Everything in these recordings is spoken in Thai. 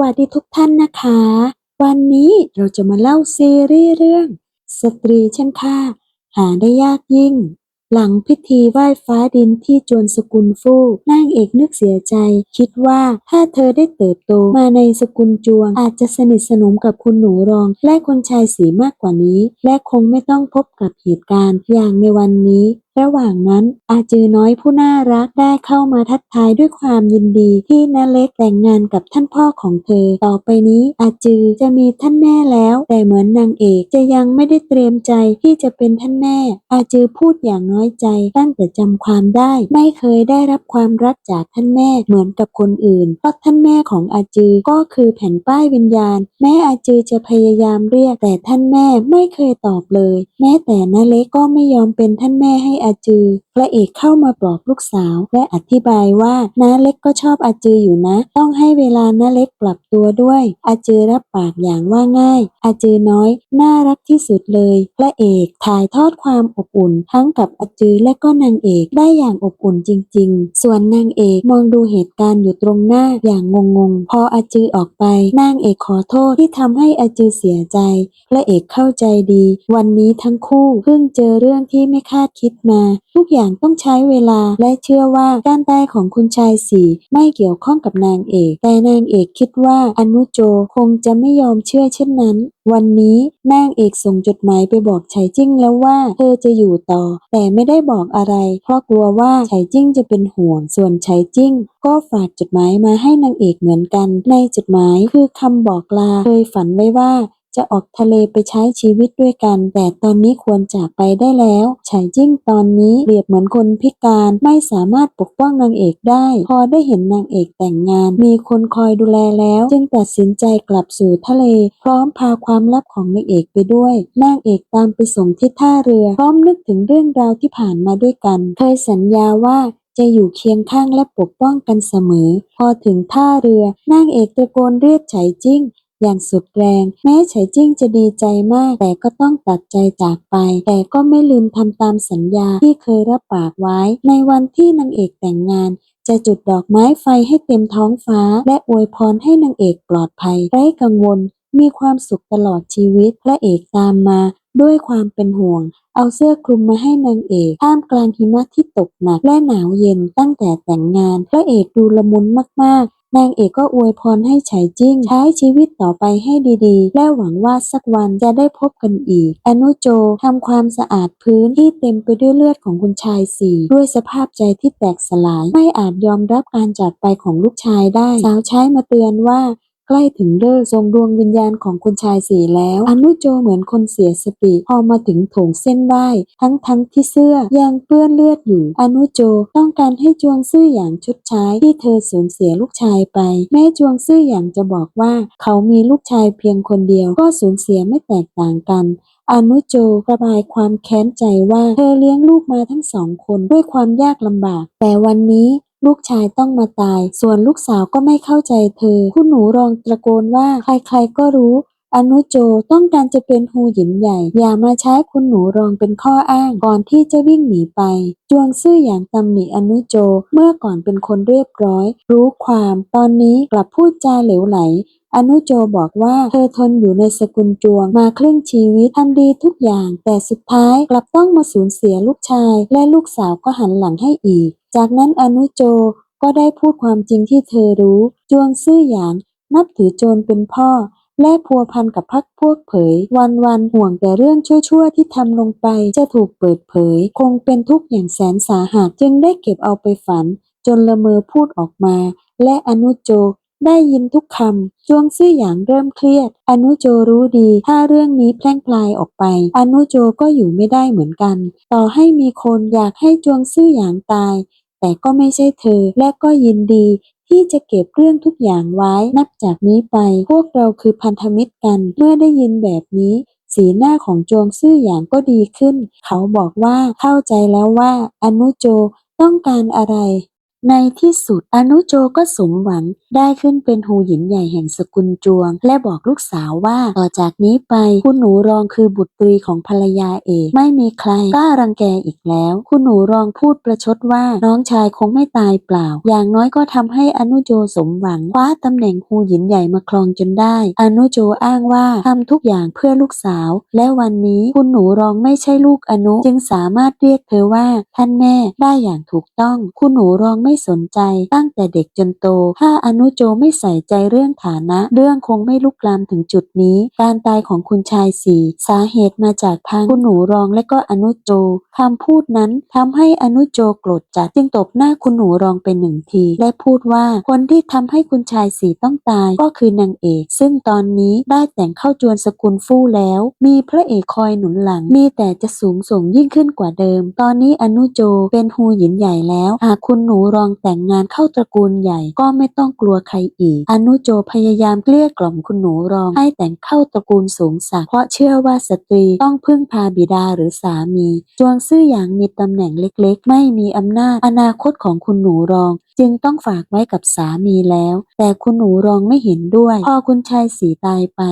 วัสดีทุกท่านนะคะ วันนี้เราจะมาเล่าซีรีส์เรื่อง สตรีเชั้นค่าหาได้ยากยิ่ง หลังพิธีไหว้ฟ้าดินที่จวนสกุลฟู่นางเอกนึกเสียใจ คิดว่าถ้าเธอได้เติบโตมาในสกุลจวง อาจจะสนิทสนมกับคุณหนูรอง และคนชายสีมากกว่านี้ และคงไม่ต้องพบกับเหตุการณ์อย่างในวันนี้ ระหว่างนั้นอาจือน้อยผู้น่ารักได้เข้ามาทักทายด้วยความยินดีที่นาเล็กแต่งงานกับท่านพ่อของเธอ ต่อไปนี้อาจือจะมีท่านแม่แล้ว แต่เหมือนนางเอกจะยังไม่ได้เตรียมใจที่จะเป็นท่านแม่ อาจือพูดอย่างน้อยใจตั้งแต่จำความได้ ไม่เคยได้รับความรักจากท่านแม่เหมือนกับคนอื่นเพราะท่านแม่ของอาจือก็คือแผ่นป้ายวิญญาณ แม้อาจือจะพยายามเรียกแต่ท่านแม่ไม่เคยตอบเลย แม้แต่นาเล็กก็ไม่ยอมเป็นท่านแม่ให้อาจือ พระเอกเข้ามาปลอบลูกสาว และอธิบายว่าน้าเล็กก็ชอบอาจืออยู่นะ ต้องให้เวลาน้าเล็กปรับตัวด้วย อาจือรับปากอย่างว่าง่าย อาจือน้อย น่ารักที่สุดเลย พระเอกถ่ายทอดความอบอุ่น ทั้งกับอาจือและก็นางเอกได้อย่างอบอุ่นจริง ๆ ส่วนนางเอกมองดูเหตุการณ์อยู่ตรงหน้าอย่างงงๆ พออาจือออกไปนางเอกขอโทษที่ทำให้อาจือเสียใจ พระเอกเข้าใจดี วันนี้ทั้งคู่เพิ่งเจอเรื่องที่ไม่คาดคิดมา ทุกอย่างต้องใช้เวลาและเชื่อว่าการตายของคุณชายสีไม่เกี่ยวข้องกับนางเอก แต่นางเอกคิดว่าอนุโจคงจะไม่ยอมเชื่อเช่นนั้น วันนี้นางเอกส่งจดหมายไปบอกไฉจิ้งแล้วว่าเธอจะอยู่ต่อ แต่ไม่ได้บอกอะไร เพราะกลัวว่าไฉจิ้งจะเป็นห่วง ส่วนไฉจิ้ง ก็ฝากจดหมายมาให้นางเอกเหมือนกัน ในจดหมายคือคำบอกลาเคยฝันไว้ว่า จะออกทะเลไปใช้ชีวิตด้วยกัน แต่ตอนนี้ควรจากไปได้แล้วไฉจิ้งตอนนี้เปรียบเหมือนคนพิการไม่สามารถปกป้องนางเอกได้ พอได้เห็นนางเอกแต่งงาน มีคนคอยดูแลแล้ว จึงตัดสินใจกลับสู่ทะเล พร้อมพาความลับของนางเอกไปด้วยนางเอกตามไปส่งที่ท่าเรือ พร้อมนึกถึงเรื่องราวที่ผ่านมาด้วยกัน เคยสัญญาว่าจะอยู่เคียงข้างและปกป้องกันเสมอ พอถึงท่าเรือนางเอกตะโกนเรียกไฉจิ้ง อย่างสุดแรง แม้ไฉจิ้งจะดีใจมาก แต่ก็ต้องตัดใจจากไป แต่ก็ไม่ลืมทำตามสัญญาที่เคยรับปากไว้ ในวันที่นางเอกแต่งงานจะจุดดอกไม้ไฟให้เต็มท้องฟ้า และอวยพรให้นางเอกปลอดภัยไร้กังวล มีความสุขตลอดชีวิต พระเอกตามมาด้วยความเป็นห่วง เอาเสื้อคลุมมาให้นางเอกท่ามกลางหิมะที่ตกหนักและหนาวเย็นตั้งแต่แต่งงาน พระเอกดูละมุนมาก นางเอกก็อวยพรให้ไฉจิ้งใช้ชีวิตต่อไปให้ดี ๆ และหวังว่าสักวันจะได้พบกันอีก อนุโจทำความสะอาดพื้นที่เต็มไปด้วยเลือดของคุณชายสี่ด้วยสภาพใจที่แตกสลาย ไม่อาจยอมรับการจากไปของลูกชายได้ สาวใช้มาเตือนว่า ใกล้ถึงเลิกษ์ทรงดวงวิญญาณของคุณชายสีแล้ว อนุโจเหมือนคนเสียสติ พอมาถึงโถงเส้นไหว้ทั้งทั้งที่เสื้อยังเปื้อนเลือดอยู่ อนุโจต้องการให้จวงซื่ออย่างชดใช้ที่เธอสูญเสียลูกชายไป แม้จวงซื่ออย่างจะบอกว่า เขามีลูกชายเพียงคนเดียวก็สูญเสียไม่แตกต่างกันอนุโจระบายความแค้นใจว่าเธอเลี้ยงลูกมาทั้งสองคนด้วยความยากลำบาก แต่วันนี้ ลูกชายต้องมาตาย ส่วนลูกสาวก็ไม่เข้าใจเธอ คุณหนูรองตะโกนว่าใครๆก็รู้ อนุโจต้องการจะเป็นฮูหยินใหญ่ อย่ามาใช้คุณหนูรองเป็นข้ออ้างก่อนที่จะวิ่งหนีไป จวงซื่ออย่างตำหนิอนุโจเมื่อก่อนเป็นคนเรียบร้อย รู้ความตอนนี้กลับพูดจาเหลวไหลอนุโจบอกว่าเธอทนอยู่ในสกุลจวงมาครึ่งชีวิตทำดีทุกอย่าง แต่สุดท้ายกลับต้องมาสูญเสียลูกชาย และลูกสาวก็หันหลังให้อีก จากนั้นอนุโจก็ได้พูดความจริงที่เธอรู้ จวงซื่อหยาง นับถือโจรเป็นพ่อ และพัวพันกับพักพวกเผย วันวันห่วงแต่เรื่องชั่วๆที่ทำลงไปจะถูกเปิดเผย คงเป็นทุกข์อย่างแสนสาหัสจึงได้เก็บเอาไปฝัน จนละเมอพูดออกมา และอนุโจได้ยินทุกคำจวงซื่อหยางเริ่มเครียด อนุโจรู้ดี ถ้าเรื่องนี้แพร่งพลายออกไป อนุโจก็อยู่ไม่ได้เหมือนกัน ต่อให้มีคนอยากให้จวงซื่อหยางตาย แต่ก็ไม่ใช่เธอ และก็ยินดีที่จะเก็บเรื่องทุกอย่างไว้ นับจากนี้ไป พวกเราคือพันธมิตรกัน เมื่อได้ยินแบบนี้ สีหน้าของจวงซื่อหยางก็ดีขึ้น เขาบอกว่าเข้าใจแล้วว่าอนุโจต้องการอะไร ในที่สุดอนุโจก็สมหวังได้ขึ้นเป็นหูหยินใหญ่แห่งสกุลจวง และบอกลูกสาวว่าต่อจากนี้ไปคุณหนูรองคือบุตรีของภรรยาเอกไม่มีใครกล้ารังแกอีกแล้ว คุณหนูรองพูดประชดว่าน้องชายคงไม่ตายเปล่า อย่างน้อยก็ทำให้อนุโจสมหวังคว้าตำแหน่งหูหยินใหญ่มาครองจนได้ อนุโจอ้างว่าทำทุกอย่างเพื่อลูกสาว และวันนี้คุณหนูรองไม่ใช่ลูกอนุ จึงสามารถเรียกเธอว่าท่านแม่ได้อย่างถูกต้อง คุณหนูรองไม่สนใจตั้งแต่เด็กจนโต ถ้าอนุโจไม่ใส่ใจเรื่องฐานะ เรื่องคงไม่ลุกลามถึงจุดนี้ การตายของคุณชายสีสาเหตุมาจากทางคุณหนูรองและก็อนุโจคำพูดนั้นทำให้อนุโจโกรธจัดจึงตบหน้าคุณหนูรองไปหนึ่งที และพูดว่าคนที่ทำให้คุณชายสีต้องตายก็คือนางเอก ซึ่งตอนนี้ได้แต่งเข้าจวนสกุลฟู่แล้ว มีพระเอกคอยหนุนหลัง มีแต่จะสูงส่งยิ่งขึ้นกว่าเดิม ตอนนี้อนุโจเป็นฮูหยินใหญ่แล้ว หากคุณหนูรองแต่งงานเข้าตระกูลใหญ่ก็ไม่ต้องกลัวใครอีก อนุโจพยายามเกลี้ยกล่อมคุณหนูรองให้แต่งเข้าตระกูลสูงสักเพราะเชื่อว่าสตรีต้องพึ่งพาบิดาหรือสามีจวงซื่อหยางมีตำแหน่งเล็กๆ ไม่มีอำนาจอนาคตของคุณหนูรอง จึงต้องฝากไว้กับสามีแล้ว แต่คุณหนูรองไม่เห็นด้วย พอคุณชายสีตายไป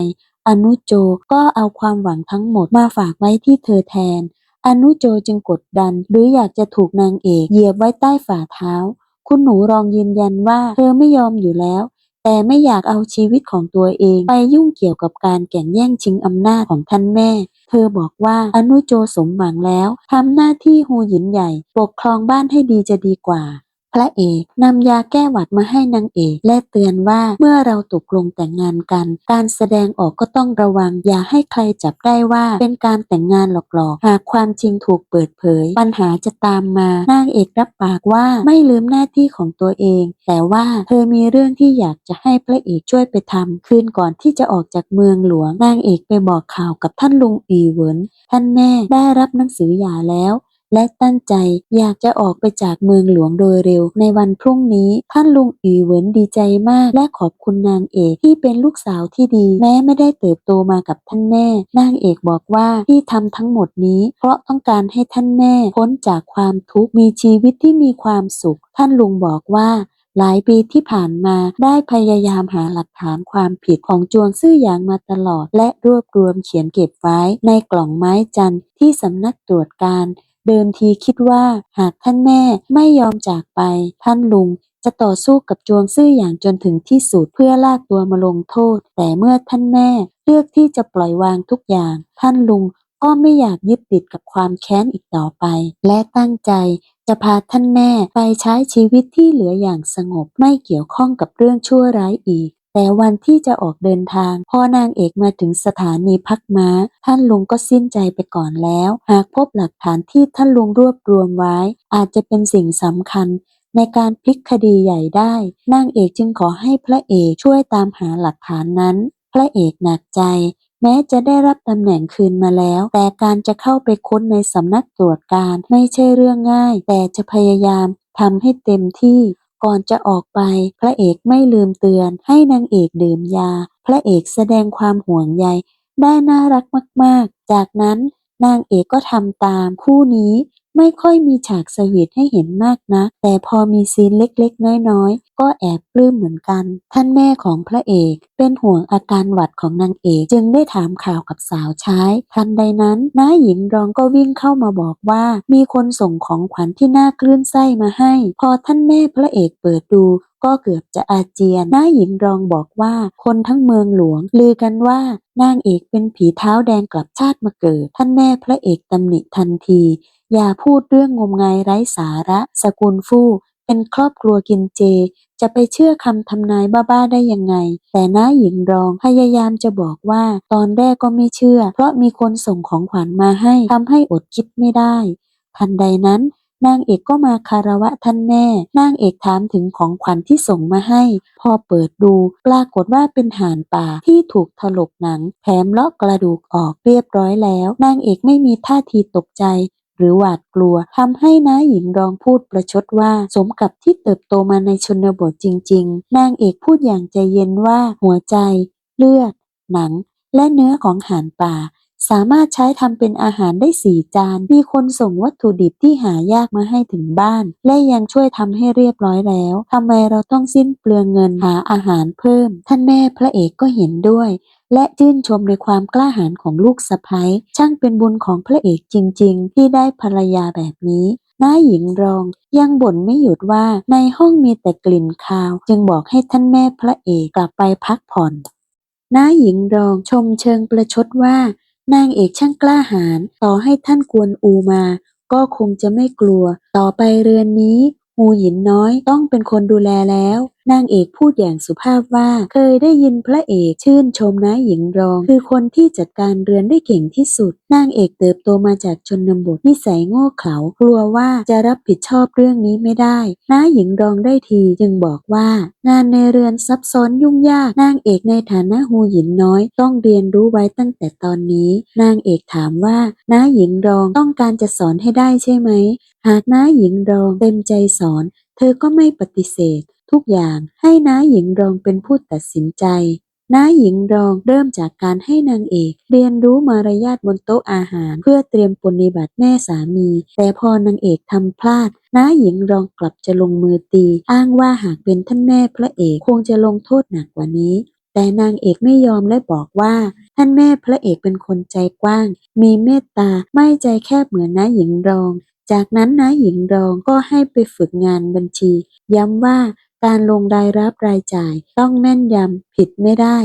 อนุโจก็เอาความหวังทั้งหมดมาฝากไว้ที่เธอแทน อนุโจจึงกดดัน หรืออยากจะถูกนางเอกเหยียบไว้ใต้ฝ่าเท้า คุณหนูรองยืนยันว่าเธอไม่ยอมอยู่แล้ว แต่ไม่อยากเอาชีวิตของตัวเอง ไปยุ่งเกี่ยวกับการแก่งแย่งชิงอำนาจของท่านแม่ เธอบอกว่าอนุโจสมหวังแล้วทำหน้าที่ฮูหยินใหญ่ ปกครองบ้านให้ดีจะดีกว่า ระเอกนำยาแก้หวัดมาให้นางเอกและเตือนว่าเมื่อเราตกลงแต่งงานกัน การแสดงออกก็ต้องระวัง อย่าให้ใครจับได้ว่าเป็นการแต่งงานหลอกๆ หากความจริงถูกเปิดเผย ปัญหาจะตามมานางเอกรับปากว่าไม่ลืมหน้าที่ของตัวเอง แต่ว่าเธอมีเรื่องที่อยากจะให้พระเอกช่วยไปทำคืนก่อนที่จะออกจากเมืองหลวงนางเอกไปบอกข่าวกับท่านลุงอีเหวินท่านแม่ได้รับหนังสือหย่าแล้ว และตั้งใจอยากจะออกไปจากเมืองหลวงโดยเร็ว ในวันพรุ่งนี้ท่านลุงอีเหวินดีใจมาก และขอบคุณนางเอกที่เป็นลูกสาวที่ดี แม้ไม่ได้เติบโตมากับท่านแม่ นางเอกบอกว่าที่ทำทั้งหมดนี้ เพราะต้องการให้ท่านแม่พ้นจากความทุกข์มีชีวิตที่มีความสุข ท่านลุงบอกว่าหลายปีที่ผ่านมาได้พยายามหาหลักฐานความผิดของจวงซื่อหยางมาตลอด และรวบรวมเขียนเก็บไว้ในกล่องไม้จันทร์ที่สำนักตรวจการ เดิมทีคิดว่าหากท่านแม่ไม่ยอมจากไป ท่านลุงจะต่อสู้กับจวงซื่ออย่างจนถึงที่สุดเพื่อลากตัวมาลงโทษ แต่เมื่อท่านแม่เลือกที่จะปล่อยวางทุกอย่าง ท่านลุงก็ไม่อยากยึดติดกับความแค้นอีกต่อไป และตั้งใจจะพาท่านแม่ไปใช้ชีวิตที่เหลืออย่างสงบไม่เกี่ยวข้องกับเรื่องชั่วร้ายอีก แต่วันที่จะออกเดินทาง พอนางเอกมาถึงสถานีพักม้า ท่านลุงก็สิ้นใจไปก่อนแล้ว หากพบหลักฐานที่ท่านลุงรวบรวมไว้ อาจจะเป็นสิ่งสำคัญในการพลิกคดีใหญ่ได้ นางเอกจึงขอให้พระเอกช่วยตามหาหลักฐานนั้น พระเอกหนักใจ แม้จะได้รับตำแหน่งคืนมาแล้ว แต่การจะเข้าไปค้นในสำนักตรวจการไม่ใช่เรื่องง่าย แต่จะพยายามทำให้เต็มที่ ก่อนจะออกไป พระเอกไม่ลืมเตือน ให้นางเอกดื่มยา พระเอกแสดงความห่วงใยได้น่ารักมาก ๆ จากนั้นนางเอกก็ทำตามคู่นี้ ไม่ค่อยมีฉากสวีทให้เห็นมากนะแต่พอมีซีนเล็กๆ น้อยๆ ก็แอบปลื้มเหมือนกัน ท่านแม่ของพระเอก เป็นห่วงอาการหวัดของนางเอกจึงได้ถามข่าวกับสาวใช้ทันใดนั้นน้าหญิงรองก็วิ่งเข้ามาบอกว่า มีคนส่งของขวัญที่น่าคลื่นไส้มาให้ พอท่านแม่พระเอกเปิดดูก็เกือบจะอาเจียนน้าหญิงรองบอกว่า คนทั้งเมืองหลวง ลือกันว่านางเอกเป็นผีเท้าแดงกลับชาติมาเกิด ท่านแม่พระเอกตำหนิทันที อย่าพูดเรื่องงมงายไร้สาระ สกุลฟู่ เป็นครอบครัวกินเจ จะไปเชื่อคำทำนายบ้าๆได้ยังไง แต่น้าหญิงรองพยายามจะบอกว่า ตอนแรกก็ไม่เชื่อ เพราะมีคนส่งของขวัญมาให้ทำให้อดคิดไม่ได้ ทันใดนั้นนางเอกก็มาคารวะท่านแม่ นางเอกถามถึงของขวัญที่ส่งมาให้ พอเปิดดูปรากฏว่าเป็นห่านป่าที่ถูกถลกหนัง แถมเลาะกระดูกออกเรียบร้อยแล้ว นางเอกไม่มีท่าทีตกใจ หรือหวาดกลัวทำให้น้าหญิงรองพูดประชดว่า สมกับที่เติบโตมาในชนบทจริง ๆ นางเอกพูดอย่างใจเย็นว่าหัวใจ เลือด หนัง และเนื้อของห่านป่า สามารถใช้ทำเป็นอาหารได้สี่จาน มีคนส่งวัตถุดิบที่หายากมาให้ถึงบ้าน และยังช่วยทำให้เรียบร้อยแล้วทำไมเราต้องสิ้นเปลืองเงินหาอาหารเพิ่ม ท่านแม่พระเอกก็เห็นด้วย และชื่นชมในความกล้าหาญของลูกสะใภ้ช่างเป็นบุญของพระเอกจริง ๆ ที่ได้ภรรยาแบบนี้น้าหญิงรองยังบ่นไม่หยุดว่าในห้องมีแต่กลิ่นคาว จึงบอกให้ท่านแม่พระเอกกลับไปพักผ่อนน้าหญิงรองชมเชิงประชดว่านางเอกช่างกล้าหาญต่อให้ท่านกวนอูมา ก็คงจะไม่กลัว ต่อไปเรือนนี้ หูหยินน้อยต้องเป็นคนดูแลแล้ว นางเอกพูดอย่างสุภาพว่าเคยได้ยินพระเอกชื่นชมน้าหญิงรอง คือคนที่จัดการเรือนได้เก่งที่สุด นางเอกเติบโตมาจากชนบทนิสัยโง่เขลากลัวว่าจะรับผิดชอบเรื่องนี้ไม่ได้น้าหญิงรองได้ทีจึงบอกว่า งานในเรือนซับซ้อนยุ่งยากนางเอกในฐานะหูหยินน้อย ต้องเรียนรู้ไว้ตั้งแต่ตอนนี้ นางเอกถามว่าน้าหญิงรองต้องการจะสอนให้ได้ใช่ไหมหากน้าหญิงรองเต็มใจสอน เธอก็ไม่ปฏิเสธ ทุกอย่างให้น้าหญิงรองเป็นผู้ตัดสินใจ น้าหญิงรองเริ่มจากการให้นางเอก เรียนรู้มารยาทบนโต๊ะอาหาร เพื่อเตรียมปฏิบัติแม่สามี แต่พอนางเอกทำพลาด น้าหญิงรองกลับจะลงมือตี อ้างว่าหากเป็นท่านแม่พระเอกคงจะลงโทษหนักกว่านี้แต่นางเอกไม่ยอมและบอกว่า ท่านแม่พระเอกเป็นคนใจกว้าง มีเมตตาไม่ใจแคบเหมือนน้าหญิงรอง จากนั้นน้าหญิงรองก็ให้ไปฝึกงานบัญชี ย้ำว่า การลงรายรับรายจ่ายต้องแม่นยำ ผิดไม่ได้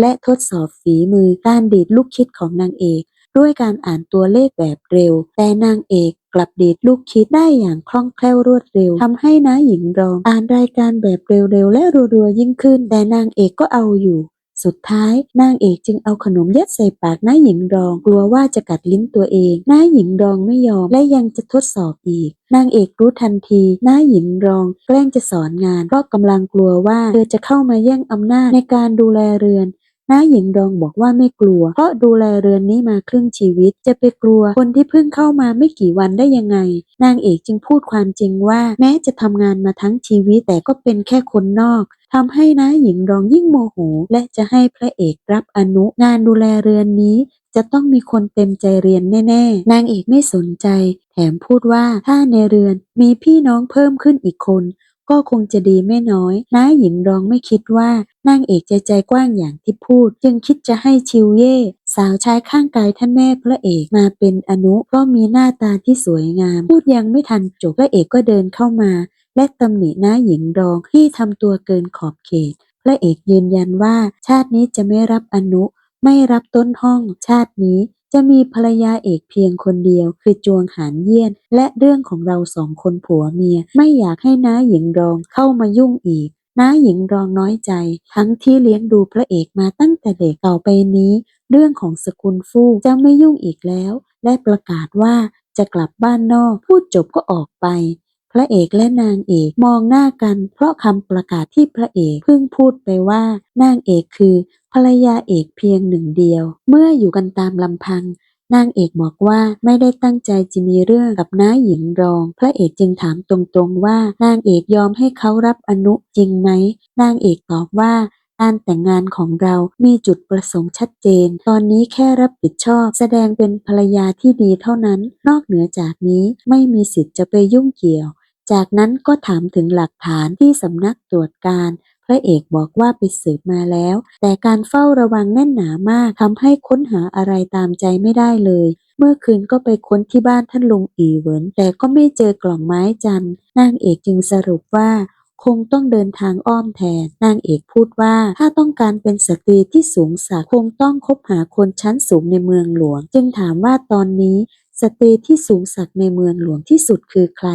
และทดสอบฝีมือการดีดลูกคิดของนางเอก ด้วยการอ่านตัวเลขแบบเร็ว แต่นางเอกกลับดีดลูกคิดได้อย่างคล่องแคล่วรวดเร็วทำให้น้าหญิงรอง อ่านรายการแบบเร็วๆและรัวๆยิ่งขึ้น แต่นางเอกก็เอาอยู่ สุดท้ายนางเอกจึงเอาขนมยัดใส่ปากน้าหญิงรอง กลัวว่าจะกัดลิ้นตัวเองน้าหญิงรองไม่ยอมและยังจะทดสอบอีก นางเอกรู้ทันทีน้าหญิงรอง แกล้งจะสอนงานเพราะกำลังกลัวว่าเธอจะเข้ามาแย่งอำนาจในการดูแลเรือน น้าหญิงรองบอกว่าไม่กลัว เพราะดูแลเรือนนี้มาครึ่งชีวิต จะไปกลัวคนที่เพิ่งเข้ามาไม่กี่วันได้ยังไง นางเอกจึงพูดความจริงว่า แม้จะทำงานมาทั้งชีวิตแต่ก็เป็นแค่คนนอกทำให้น้าหญิงรองยิ่งโมโห และจะให้พระเอกรับอนุ งานดูแลเรือนนี้ จะต้องมีคนเต็มใจเรียนแน่ๆ นางเอกไม่สนใจ แถมพูดว่าถ้าในเรือนมีพี่น้องเพิ่มขึ้นอีกคน ก็คงจะดีไม่น้อยน้าหญิงรองไม่คิดว่านางเอกจะใจกว้างอย่างที่พูด จึงคิดจะให้ชิวเย่สาวใช้ข้างกายท่านแม่พระเอกมาเป็นอนุเพราะมีหน้าตาที่สวยงาม พูดยังไม่ทันจบพระเอกก็เดินเข้ามา และตำหนิน้าหญิงรองที่ทำตัวเกินขอบเขต พระเอกยืนยันว่าชาตินี้จะไม่รับอนุ ไม่รับต้นห้อง ชาตินี้ จะมีภรรยาเอกเพียงคนเดียว คือจวงหานเยี่ยน และเรื่องของเราสองคนผัวเมีย ไม่อยากให้น้าหญิงรองเข้ามายุ่งอีกน้าหญิงรองน้อยใจ ทั้งที่เลี้ยงดูพระเอกมาตั้งแต่เด็กต่อไปนี้ เรื่องของสกุลฟู่จะไม่ยุ่งอีกแล้ว และประกาศว่าจะกลับบ้านนอกพูดจบก็ออกไป พระเอกและนางเอกมองหน้ากัน เพราะคำประกาศที่พระเอกเพิ่งพูดไปว่านางเอกคือ รรยาเอกเพียงหนึ่งเดียว เมื่ออยู่กันตามลำพัง นางเอกบอกว่าไม่ได้ตั้งใจจะมีเรื่องกับน้าหญิงรอง พระเอกจึงถามตรงๆว่า นางเอกยอมให้เขารับอนุจริงไหม นางเอกตอบว่าการแต่งงานของเรามีจุดประสงค์ชัดเจน ตอนนี้แค่รับผิดชอบ แสดงเป็นภรรยาที่ดีเท่านั้น นอกเหนือจากนี้ไม่มีสิทธิ์จะไปยุ่งเกี่ยว จากนั้นก็ถามถึงหลักฐานที่สำนักตรวจการ พระเอกบอกว่าไปสืบมาแล้ว แต่การเฝ้าระวังแน่นหนามากทำให้ค้นหาอะไรตามใจไม่ได้เลย เมื่อคืนก็ไปค้นที่บ้านท่านลุงอีเหวินแต่ก็ไม่เจอกล่องไม้จันนางเอกจึงสรุปว่าคงต้องเดินทางอ้อมแทน นางเอกพูดว่าถ้าต้องการเป็นสตรีที่สูงสักคงต้องคบหาคนชั้นสูงในเมืองหลวง จึงถามว่าตอนนี้ สตรีที่สูงสักในเมืองหลวงที่สุดคือใคร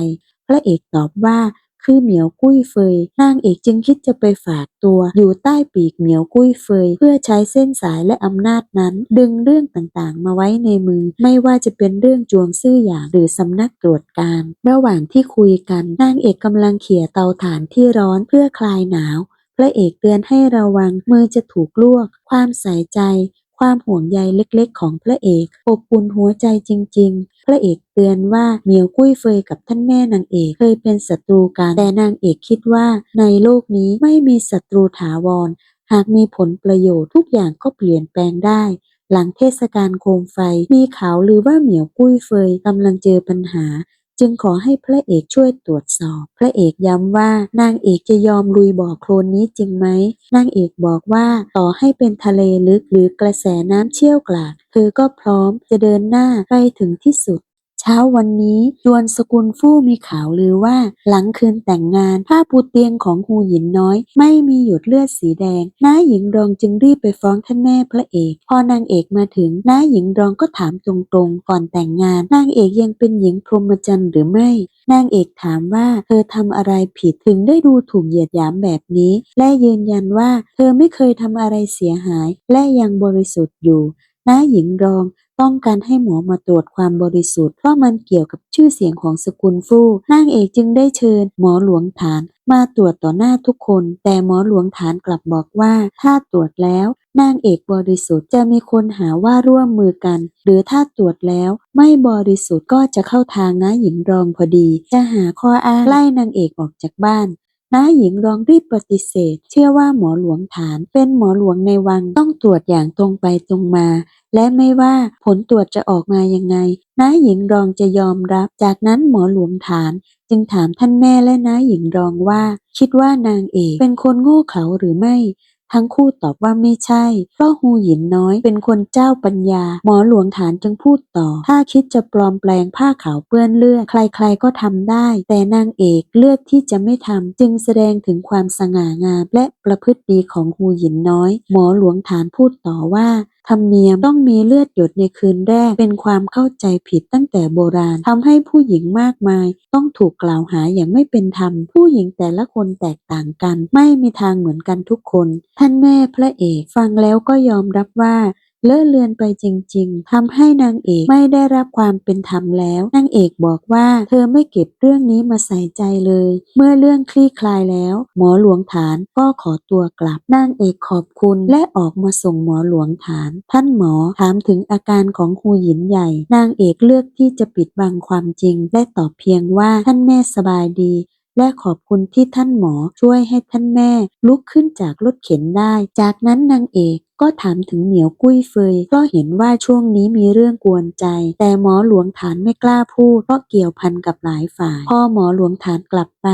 พระเอกตอบว่า คือเหมียวกุ้ยเฟยนางเอกจึงคิดจะไปฝากตัว อยู่ใต้ปีกเหมียวกุ้ยเฟย เพื่อใช้เส้นสายและอำนาจนั้น ดึงเรื่องต่างๆ มาไว้ในมือ ไม่ว่าจะเป็นเรื่องจวงซื่อหยางหรือสำนักตรวจการ ระหว่างที่คุยกันนางเอกกำลังเขี่ยเตาถ่านที่ร้อนเพื่อคลายหนาวพระเอกเตือนให้ระวังมือจะถูกลวก ความใส่ใจ ความห่วงใยเล็กๆ ของพระเอกอบอุ่นหัวใจจริง ๆ พระเอกเตือนว่าเหมียวกุ้ยเฟยกับท่านแม่นางเอกเคยเป็นศัตรูกันแต่นางเอกคิดว่าในโลกนี้ไม่มีศัตรูถาวร หากมีผลประโยชน์ทุกอย่างก็เปลี่ยนแปลงได้ หลังเทศกาลโคมไฟมีข่าวลือว่าเหมียวกุ้ยเฟยกำลังเจอปัญหา จึงขอให้พระเอกช่วยตรวจสอบ พระเอกย้ำว่านางเอกจะยอมลุยบ่อโคลนนี้จริงไหม นางเอกบอกว่าต่อให้เป็นทะเลลึกหรือกระแสน้ำเชี่ยวกราก เธอก็พร้อมจะเดินหน้าไปถึงที่สุด เช้าวันนี้จวนสกุลฟู่มีข่าวลือว่า หลังคืนแต่งงานผ้าปูเตียงของฮูหยินน้อย ไม่มีหยดเลือดสีแดง น้าหญิงรองจึงรีบไปฟ้องท่านแม่พระเอก พอนางเอกมาถึงน้าหญิงรองก็ถามตรงๆ ก่อนแต่งงาน นางเอกยังเป็นหญิงพรหมจรรย์หรือไม่ นางเอกถามว่าเธอทำอะไรผิดถึงได้ดูถูกเหยียดหยามแบบนี้ และยืนยันว่า เธอไม่เคยทำอะไรเสียหาย และยังบริสุทธิ์อยู่ น้าหญิงรองต้องการให้หมอมาตรวจความบริสุทธิ์ เพราะมันเกี่ยวกับชื่อเสียงของสกุลฟู่นางเอกจึงได้เชิญหมอหลวงฐานมาตรวจต่อหน้าทุกคน แต่หมอหลวงฐานกลับบอกว่าถ้าตรวจแล้วนางเอกบริสุทธิ์จะมีคนหาว่าร่วมมือกัน หรือถ้าตรวจแล้วไม่บริสุทธิ์ก็จะเข้าทางน้าหญิงรองพอดี จะหาข้ออ้างไล่นางเอกออกจากบ้าน น้าหญิงรองรีบปฏิเสธ เชื่อว่าหมอหลวงฐาน เป็นหมอหลวงในวังต้องตรวจอย่างตรงไปตรงมา และไม่ว่าผลตรวจจะออกมายังไง น้าหญิงรองจะยอมรับ จากนั้นหมอหลวงฐาน จึงถามท่านแม่และน้าหญิงรองว่า คิดว่านางเอกเป็นคนโง่เขลาหรือไม่ ทั้งคู่ตอบว่าไม่ใช่ เพราะฮูหยินน้อยเป็นคนเจ้าปัญญา หมอหลวงฐานจึงพูดต่อ ถ้าคิดจะปลอมแปลงผ้าขาวเปื้อนเลือด ใครๆก็ทำได้ แต่นางเอกเลือกที่จะไม่ทำจึงแสดงถึงความสง่างาม และประพฤติดีของฮูหยินน้อย หมอหลวงฐานพูดต่อว่า ธรรมเนียมต้องมีเลือดหยดในคืนแรกเป็นความเข้าใจผิดตั้งแต่โบราณทำให้ผู้หญิงมากมาย ต้องถูกกล่าวหาอย่างไม่เป็นธรรม ผู้หญิงแต่ละคนแตกต่างกัน ไม่มีทางเหมือนกันทุกคน ท่านแม่พระเอกฟังแล้วก็ยอมรับว่า เลื่อะเลือนไปจริง ๆทำให้นางเอกไม่ได้รับความเป็นธรรมแล้ว นางเอกบอกว่าเธอไม่เก็บเรื่องนี้มาใส่ใจเลย เมื่อเรื่องคลี่คลายแล้ว หมอหลวงฐานก็ขอตัวกลับ นางเอกขอบคุณและออกมาส่งหมอหลวงฐาน ท่านหมอถามถึงอาการของฮูหยินใหญ่ นางเอกเลือกที่จะปิดบังความจริง และตอบเพียงว่าท่านแม่สบายดี และขอบคุณที่ท่านหมอช่วยให้ท่านแม่ ลุกขึ้นจากรถเข็นได้ จากนั้นนางเอก ก็ถามถึงเหมียวกุ้ยเฟยก็เห็นว่าช่วงนี้มีเรื่องกวนใจ แต่หมอหลวงฐานไม่กล้าพูดเพราะเกี่ยวพันกับหลายฝ่าย พอหมอหลวงฐานกลับไป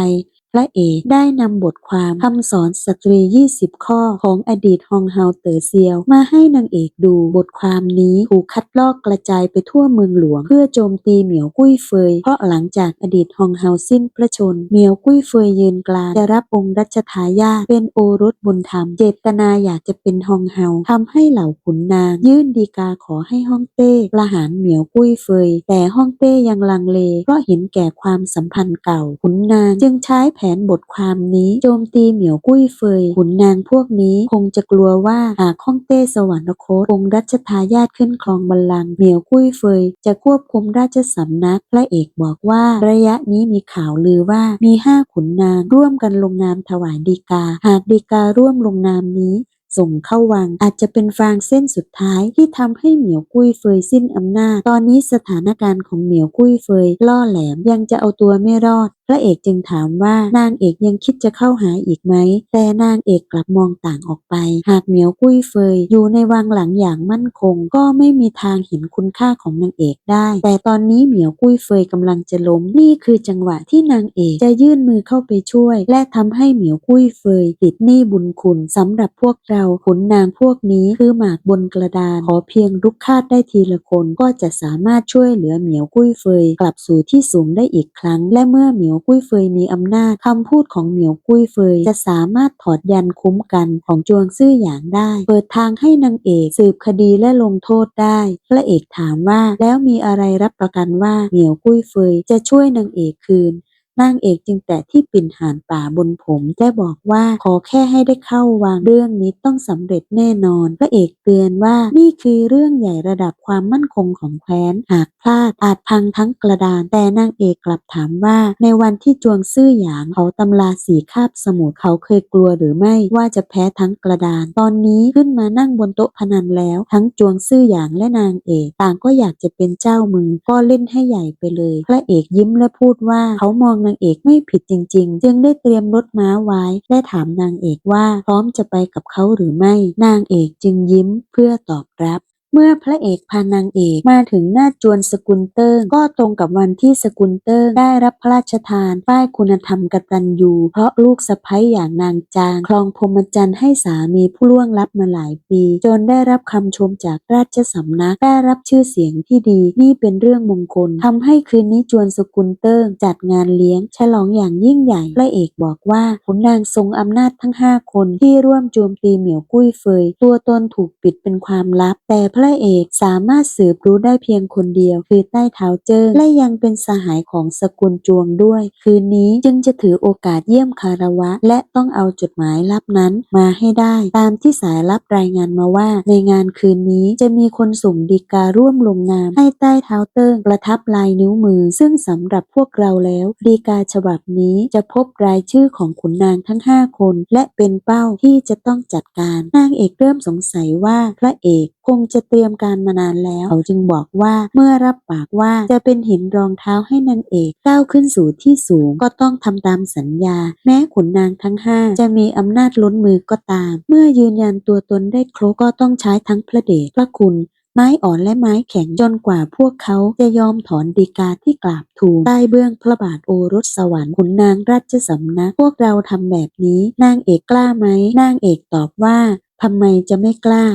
พระเอกได้นำบทความคำสอนสตรี 20 ข้อของอดีตฮองเฮาเต๋อเซียว มาให้นางเอกดูบทความนี้ถูกคัดลอกกระจายไปทั่วเมืองหลวง เพื่อโจมตีเหมียวกุ้ยเฟย เพราะหลังจากอดีตฮองเฮาสิ้นพระชน เหมียวกุ้ยเฟยยืนกลางจะรับองค์รัชทายาทเป็นโอรสบุญธรรม เจตนาอยากจะเป็นฮองเฮาทำให้เหล่าขุนนาง ยื่นดีกาขอให้ฮ่องเต้ประหารเหมียวกุ้ยเฟย แต่ฮ่องเต้ยังลังเลเพราะเห็นแก่ความสัมพันธ์เก่าขุนนางจึงใช้แผนบทความนี้โจมตีเหมียวกุ้ยเฟยขุนนางพวกนี้คงจะกลัวว่าหากฮ่องเต้สวรรคตองค์รัชทายาทขึ้นครองบัลลังก์เหมียวกุ้ยเฟยจะควบคุมราชสำนัก พระเอกบอกว่าระยะนี้มีข่าวลือว่ามีห้าขุนนางร่วมกันลงนามถวายดีกา หากดีการ่วมลงนามนี้ส่งเข้าวังอาจจะเป็นฟางเส้นสุดท้ายที่ทำให้เหมียวกุ้ยเฟยสิ้นอำนาจ ตอนนี้สถานการณ์ของเหมียวกุ้ยเฟยล่อแหลมยังจะเอาตัวไม่รอด พระเอกจึงถามว่านางเอกยังคิดจะเข้าหาอีกไหม แต่นางเอกกลับมองต่างออกไป หากเหมียวกุ้ยเฟยอยู่ในวังหลังอย่างมั่นคง ก็ไม่มีทางเห็นคุณค่าของนางเอกได้ แต่ตอนนี้เหมียวกุ้ยเฟยกำลังจะล้มนี่คือจังหวะที่นางเอกจะยื่นมือเข้าไปช่วย และทำให้เหมียวกุ้ยเฟยติดหนี้บุญคุณสำหรับพวกเราขุนนางพวกนี้คือหมากบนกระดานขอเพียงลุกคาดได้ทีละคนก็จะสามารถช่วยเหลือเหมียวกุ้ยเฟยกลับสู่ที่สูงได้อีกครั้ง และเมื่อเหมียวกุ้ยเฟยมีอำนาจคำพูดของเหมียวกุ้ยเฟยจะสามารถถอดยันคุ้มกันของจวงซื่อหยางได้ เปิดทางให้นางเอกสืบคดีและลงโทษได้ พระเอกถามว่าแล้วมีอะไรรับประกันว่าเหมียวกุ้ยเฟยจะช่วยนางเอกคืน นางเอกจึงแตะที่ปิ่นหานป่าบนผม และบอกว่าขอแค่ให้ได้เข้าวางเรื่องนี้ต้องสำเร็จแน่นอน พระเอกเตือนว่านี่คือเรื่องใหญ่ระดับความมั่นคงของแคว้น หากพลาดอาจพังทั้งกระดาน แต่นางเอกกลับถามว่า ในวันที่จวงซื่อหยางเขาตำราสีคาบสมุทรเขาเคยกลัวหรือไม่ว่าจะแพ้ทั้งกระดาน ตอนนี้ขึ้นมานั่งบนโต๊ะพนันแล้ว ทั้งจวงซื่อหยางและนางเอกต่างก็อยากจะเป็นเจ้ามือก็เล่นให้ใหญ่ไปเลย พระเอกยิ้มและพูดว่าเขามองนางเอกไม่ผิดจริง ๆ จึงได้เตรียมรถม้าไว้ และถามนางเอกว่าพร้อมจะไปกับเขาหรือไม่ นางเอกจึงยิ้มเพื่อตอบรับ เมื่อพระเอกพานางเอกมาถึงหน้าจวนสกุลเติ้งก็ตรงกับวันที่สกุลเติ้งได้รับพระราชทานป้ายคุณธรรมกตัญญูเพราะลูกสะใภ้อย่างนางจางคลองพรมจรรย์ให้สามีผู้ล่วงลับมาหลายปี จนได้รับคำชมจากราชสำนักได้รับชื่อเสียงที่ดีนี่เป็นเรื่องมงคลทำให้คืนนี้จวนสกุลเติ้งจัดงานเลี้ยง ฉลองอย่างยิ่งใหญ่พระเอกบอกว่าขุนนางทรงอำนาจทั้งห้าคนที่ร่วมโจมตีเหมียวกุ้ยเฟย ตัวตนถูกปิดเป็นความลับแต่พระเอกสามารถสืบรู้ได้เพียงคนเดียว คือใต้เท้าเจิ้งและยังเป็นสหายของสกุลจวงด้วย คืนนี้จึงจะถือโอกาสเยี่ยมคารวะ และต้องเอาจดหมายลับนั้นมาให้ได้ ตามที่สายลับรายงานมาว่า ในงานคืนนี้จะมีคนส่งดีการ่วมลงนามให้ใต้เท้าเติ้งประทับลายนิ้วมือ ซึ่งสำหรับพวกเราแล้ว ดีกาฉบับนี้จะพบรายชื่อของขุนนางทั้งห้าคน และเป็นเป้าที่จะต้องจัดการนางเอกเริ่มสงสัยว่าพระเอก คงจะเตรียมการมานานแล้ว เขาจึงบอกว่าเมื่อรับปากว่าจะเป็นหินรองเท้าให้นางเอกก้าวขึ้นสู่ที่สูงก็ต้องทำตามสัญญา แม้ขุนนางทั้งห้าจะมีอำนาจล้นมือก็ตาม เมื่อยืนยันตัวตนได้ครบก็ต้องใช้ทั้งพระเดชพระคุณไม้อ่อนและไม้แข็งจนกว่าพวกเขาจะยอมถอนดีกาที่กราบทูลใต้เบื้องพระบาทโอรสสวรรค์ขุนนางราชสำนัก พวกเราทำแบบนี้ นางเอกกล้าไหม นางเอกตอบว่าทำไมจะไม่กล้า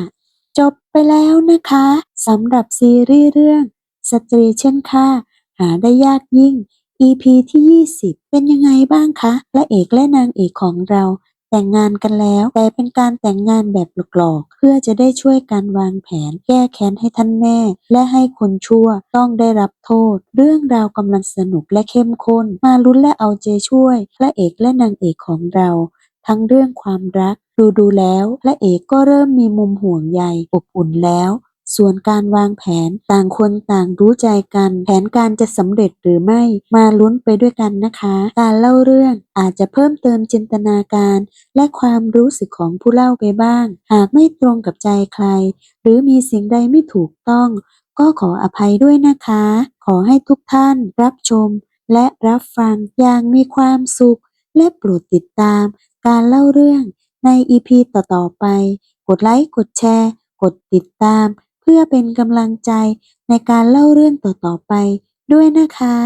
จบไปแล้วนะคะสำหรับซีรีส์เรื่อง สตรีเช่นข้าหาได้ยากยิ่ง EP ที่ 20 เป็นยังไงบ้างคะพระเอกและนางเอกของเราแต่งงานกันแล้ว แต่เป็นการแต่งงานแบบหลอกๆ เพื่อจะได้ช่วยกันวางแผน แก้แค้นให้ท่านแม่ และให้คนชั่วต้องได้รับโทษ เรื่องราวกำลังสนุกและเข้มข้น มาลุ้นและเอาใจช่วยพระเอกและนางเอกของเรา ทั้งเรื่องความรัก ดูดูแล้วพระเอกก็เริ่มมีมุมห่วงใยอบอุ่นแล้ว ส่วนการวางแผนต่างคนต่างรู้ใจกัน แผนการจะสำเร็จหรือไม่มาลุ้นไปด้วยกันนะคะ การเล่าเรื่องอาจจะเพิ่มเติมจินตนาการ และความรู้สึกของผู้เล่าไปบ้าง หากไม่ตรงกับใจใคร หรือมีสิ่งใดไม่ถูกต้อง ก็ขออภัยด้วยนะคะ ขอให้ทุกท่านรับชมและรับฟังอย่างมีความสุข และโปรดติดตาม การเล่าเรื่องในอีพีต่อ ๆ ไป กดไลค์ กดแชร์ กดติดตาม เพื่อเป็นกำลังใจในการเล่าเรื่องต่อ ๆ ไปด้วยนะคะ